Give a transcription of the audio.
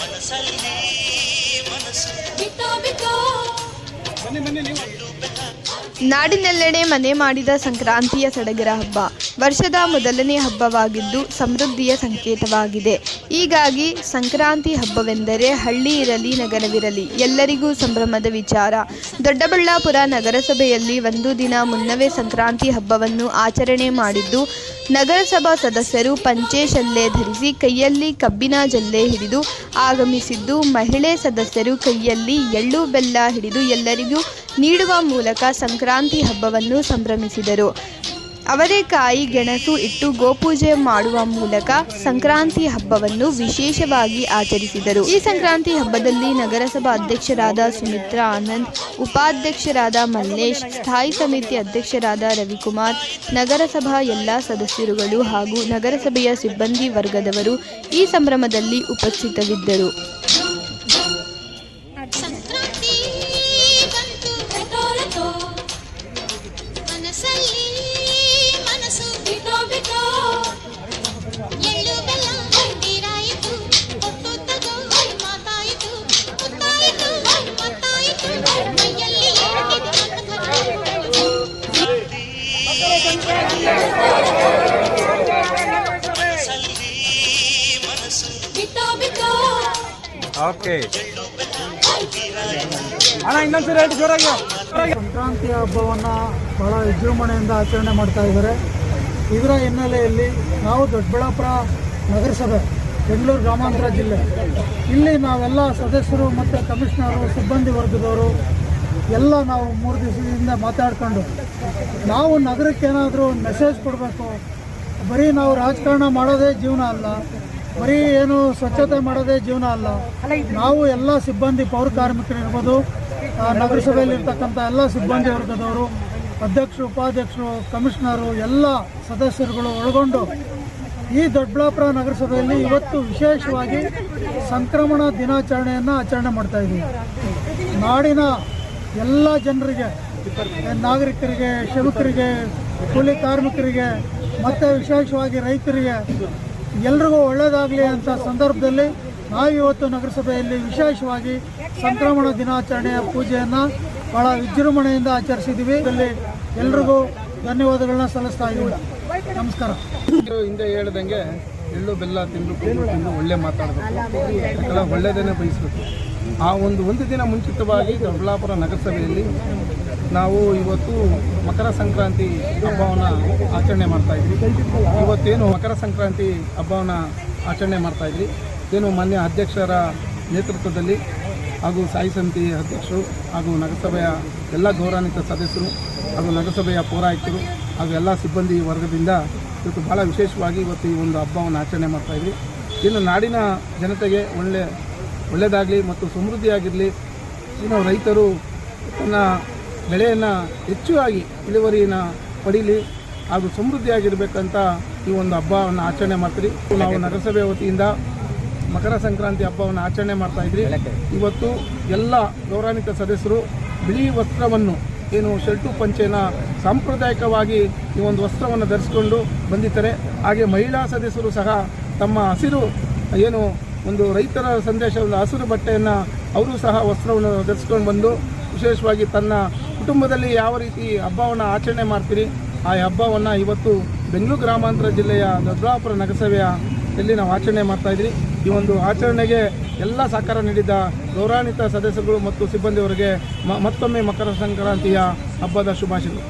ಮನಸ್ಸಲ್ಲಿ ಮನಸ್ಸು. ಬಿಟ್ಟು ಬಿಟ್ಟು. ಬನ್ನಿ ಬನ್ನಿ ನೀವು. ನಾಡಿನೆಲ್ಲೆಡೆ ಮನೆ ಮಾಡಿದ ಸಂಕ್ರಾಂತಿಯ ಸಡಗರ ಹಬ್ಬ. ವರ್ಷದ ಮೊದಲನೇ ಹಬ್ಬವಾಗಿದ್ದು ಸಮೃದ್ಧಿಯ ಸಂಕೇತವಾಗಿದೆ. ಹೀಗಾಗಿ ಸಂಕ್ರಾಂತಿ ಹಬ್ಬವೆಂದರೆ ಹಳ್ಳಿ ಇರಲಿ, ನಗರವಿರಲಿ ಎಲ್ಲರಿಗೂ ಸಂಭ್ರಮದ ವಿಚಾರ. ದೊಡ್ಡಬಳ್ಳಾಪುರ ನಗರಸಭೆಯಲ್ಲಿ ಒಂದು ದಿನ ಮುನ್ನವೇ ಸಂಕ್ರಾಂತಿ ಹಬ್ಬವನ್ನು ಆಚರಣೆ ಮಾಡಿದ್ದು, ನಗರಸಭಾ ಸದಸ್ಯರು ಪಂಚೆ ಶಲ್ಲೆ ಧರಿಸಿ ಕೈಯಲ್ಲಿ ಕಬ್ಬಿನ ಜಲ್ಲೆ ಹಿಡಿದು ಆಗಮಿಸಿದ್ದು, ಮಹಿಳೆ ಸದಸ್ಯರು ಕೈಯಲ್ಲಿ ಎಳ್ಳು ಬೆಲ್ಲ ಹಿಡಿದು ಎಲ್ಲರಿಗೂ ನೀಡುವ ಮೂಲಕ ಸಂಕ್ರಾಂತಿ ಹಬ್ಬವನ್ನು ಸಂಭ್ರಮಿಸಿದರು. ಅವರೆಕಾಯಿ ಗೆಣಸು ಇಟ್ಟು ಗೋಪೂಜೆ ಮಾಡುವ ಮೂಲಕ ಸಂಕ್ರಾಂತಿ ಹಬ್ಬವನ್ನು ವಿಶೇಷವಾಗಿ ಆಚರಿಸಿದರು. ಈ ಸಂಕ್ರಾಂತಿ ಹಬ್ಬದಲ್ಲಿ ನಗರಸಭಾ ಅಧ್ಯಕ್ಷರಾದ ಸುಮಿತ್ರಾ ಆನಂದ್, ಉಪಾಧ್ಯಕ್ಷರಾದ ಮಲ್ಲೇಶ್, ಸ್ಥಾಯಿ ಸಮಿತಿ ಅಧ್ಯಕ್ಷರಾದ ರವಿಕುಮಾರ್, ನಗರಸಭಾ ಎಲ್ಲ ಸದಸ್ಯರುಗಳು ಹಾಗೂ ನಗರಸಭೆಯ ಸಿಬ್ಬಂದಿ ವರ್ಗದವರು ಈ ಸಂಭ್ರಮದಲ್ಲಿ ಉಪಸ್ಥಿತರಿದ್ದರು. ಓಕೆ. ಅಣ್ಣ ಇನ್ನೊಂದ್ಸರಿ ಜೋರಾಗಿ ಸಂಕ್ರಾಂತಿ ಹಬ್ಬವನ್ನು ಬಹಳ ವಿಜೃಂಭಣೆಯಿಂದ ಆಚರಣೆ ಮಾಡ್ತಾ ಇದ್ದಾರೆ. ಇದರ ಹಿನ್ನೆಲೆಯಲ್ಲಿ ನಾವು ದೊಡ್ಡಬಳ್ಳಾಪುರ ನಗರಸಭೆ, ಬೆಂಗಳೂರು ಗ್ರಾಮಾಂತರ ಜಿಲ್ಲೆ. ಇಲ್ಲಿ ನಾವೆಲ್ಲ ಸದಸ್ಯರು ಮತ್ತು ಕಮಿಷನರು, ಸಿಬ್ಬಂದಿ ವರ್ಗದವರು ಎಲ್ಲ ನಾವು ಮೂರು ದಿವಸದಿಂದ ಮಾತಾಡ್ಕೊಂಡು ನಾವು ನಗರಕ್ಕೆ ಏನಾದರೂ ಮೆಸೇಜ್ ಕೊಡಬೇಕು. ಬರೀ ನಾವು ರಾಜಕಾರಣ ಮಾಡೋದೇ ಜೀವನ ಅಲ್ಲ. ಬರೀ ಏನು ಸ್ವಚ್ಛತೆ ಮಾಡೋದೇ ಜೀವನ ಅಲ್ಲ. ನಾವು ಎಲ್ಲ ಸಿಬ್ಬಂದಿ, ಪೌರ ಕಾರ್ಮಿಕರಿರ್ಬೋದು ನಗರಸಭೆಯಲ್ಲಿ ನಗರಸಭೆಯಲ್ಲಿರ್ತಕ್ಕಂಥ ಎಲ್ಲ ಸಿಬ್ಬಂದಿ ವರ್ಗದವರು, ಅಧ್ಯಕ್ಷರು, ಉಪಾಧ್ಯಕ್ಷರು, ಕಮಿಷನರು, ಎಲ್ಲ ಸದಸ್ಯರುಗಳು ಒಳಗೊಂಡು ಈ ದೊಡ್ಡಬಳ್ಳಾಪುರ ನಗರಸಭೆಯಲ್ಲಿ ಇವತ್ತು ವಿಶೇಷವಾಗಿ ಸಂಕ್ರಮಣ ದಿನಾಚರಣೆಯನ್ನು ಆಚರಣೆ ಮಾಡ್ತಾ ಇದ್ದೀವಿ. ನಾಡಿನ ಎಲ್ಲ ಜನರಿಗೆ, ನಾಗರಿಕರಿಗೆ, ಶ್ರಮಿಕರಿಗೆ, ಕೂಲಿ ಕಾರ್ಮಿಕರಿಗೆ, ಮತ್ತು ವಿಶೇಷವಾಗಿ ರೈತರಿಗೆ ಎಲ್ರಿಗೂ ಒಳ್ಳೆಯದಾಗಲಿ ಅಂತ ಸಂದರ್ಭದಲ್ಲಿ ನಾವಿವತ್ತು ನಗರಸಭೆಯಲ್ಲಿ ವಿಶೇಷವಾಗಿ ಸಂಕ್ರಮಣ ದಿನಾಚರಣೆಯ ಪೂಜೆಯನ್ನು ಭಾಳ ವಿಜೃಂಭಣೆಯಿಂದ ಆಚರಿಸಿದ್ದೀವಿ ಇದರಲ್ಲಿ ಎಲ್ರಿಗೂ ಧನ್ಯವಾದಗಳನ್ನ ಸಲ್ಲಿಸ್ತಾ ಇದ್ದೀವಿ ನಮಸ್ಕಾರ. ಇವ್ರು ಹಿಂದೆ ಹೇಳ್ದಂಗೆ ಎಳ್ಳು ಬೆಲ್ಲ ತಿಂದು ತಿಂದು ಒಳ್ಳೆ ಮಾತಾಡಬೇಕು. ಎಲ್ಲ ಒಳ್ಳೆಯದನ್ನೇ ಬಯಸಬೇಕು. ಆ ಒಂದು ಒಂದು ದಿನ ಮುಂಚಿತವಾಗಿ ದೊಡ್ಡಬಳ್ಳಾಪುರ ನಗರಸಭೆಯಲ್ಲಿ ನಾವು ಇವತ್ತು ಮಕರ ಸಂಕ್ರಾಂತಿ ಹಬ್ಬವನ್ನು ಆಚರಣೆ ಮಾಡ್ತಾ ಇದ್ವಿ. ಇವತ್ತೇನು ಮಕರ ಸಂಕ್ರಾಂತಿ ಹಬ್ಬವನ್ನು ಆಚರಣೆ ಮಾಡ್ತಾ ಇದ್ವಿ. ಏನು ಮಾನ್ಯ ಅಧ್ಯಕ್ಷರ ನೇತೃತ್ವದಲ್ಲಿ ಹಾಗೂ ಸಾಯಿ ಸಮಿತಿ ಅಧ್ಯಕ್ಷರು ಹಾಗೂ ನಗರಸಭೆಯ ಎಲ್ಲ ಗೌರವಾನ್ವಿತ ಸದಸ್ಯರು ಹಾಗೂ ನಗರಸಭೆಯ ಪೌರಾಯುಕ್ತರು ಹಾಗೂ ಎಲ್ಲ ಸಿಬ್ಬಂದಿ ವರ್ಗದಿಂದ ಇವತ್ತು ಭಾಳ ವಿಶೇಷವಾಗಿ ಇವತ್ತು ಈ ಒಂದು ಹಬ್ಬವನ್ನು ಆಚರಣೆ ಮಾಡ್ತಾ ಇದ್ವಿ. ಇನ್ನು ನಾಡಿನ ಜನತೆಗೆ ಒಳ್ಳೆ ಒಳ್ಳೆಯದಾಗಲಿ ಮತ್ತು ಸಮೃದ್ಧಿಯಾಗಿರಲಿ. ಇನ್ನು ರೈತರು ತನ್ನ ಬೆಳೆಯನ್ನು ಹೆಚ್ಚಾಗಿ ಇಳುವರಿನ ಪಡೀಲಿ ಹಾಗೂ ಸಮೃದ್ಧಿಯಾಗಿರ್ಬೇಕಂತ ಈ ಒಂದು ಹಬ್ಬವನ್ನು ಆಚರಣೆ ಮಾಡ್ತೀರಿ. ನಾವು ನಗರಸಭೆ ವತಿಯಿಂದ ಮಕರ ಸಂಕ್ರಾಂತಿ ಹಬ್ಬವನ್ನು ಆಚರಣೆ ಮಾಡ್ತಾ ಇದ್ರಿ. ಇವತ್ತು ಎಲ್ಲ ಗೌರವಾನ್ವಿತ ಸದಸ್ಯರು ಬಿಳಿ ವಸ್ತ್ರವನ್ನು, ಏನು ಶರ್ಟು ಪಂಚೆನ ಸಾಂಪ್ರದಾಯಿಕವಾಗಿ ಈ ಒಂದು ವಸ್ತ್ರವನ್ನು ಧರಿಸಿಕೊಂಡು ಬಂದಿದ್ದಾರೆ. ಹಾಗೆ ಮಹಿಳಾ ಸದಸ್ಯರು ಸಹ ತಮ್ಮ ಹಸಿರು, ಏನು ಒಂದು ರೈತರ ಸಂದೇಶದ ಹಸಿರು ಬಟ್ಟೆಯನ್ನು ಅವರು ಸಹ ವಸ್ತ್ರವನ್ನು ಧರಿಸ್ಕೊಂಡು ಬಂದು ವಿಶೇಷವಾಗಿ ತನ್ನ ಕುಟುಂಬದಲ್ಲಿ ಯಾವ ರೀತಿ ಹಬ್ಬವನ್ನು ಆಚರಣೆ ಮಾಡ್ತೀರಿ, ಆ ಹಬ್ಬವನ್ನು ಇವತ್ತು ಬೆಂಗಳೂರು ಗ್ರಾಮಾಂತರ ಜಿಲ್ಲೆಯ ದೊಡ್ಡಬಳ್ಳಾಪುರ ನಗರಸಭೆಯ ಇಲ್ಲಿ ನಾವು ಆಚರಣೆ ಮಾಡ್ತಾ ಇದ್ರಿ. ಈ ಒಂದು ಆಚರಣೆಗೆ ಎಲ್ಲ ಸಹಕಾರ ನೀಡಿದ ಗೌರವಾನ್ವಿತ ಸದಸ್ಯರುಗಳು ಮತ್ತು ಸಿಬ್ಬಂದಿಯವರಿಗೆ ಮತ್ತೊಮ್ಮೆ ಮಕರ ಸಂಕ್ರಾಂತಿಯ ಹಬ್ಬದ ಶುಭಾಶಯಗಳು.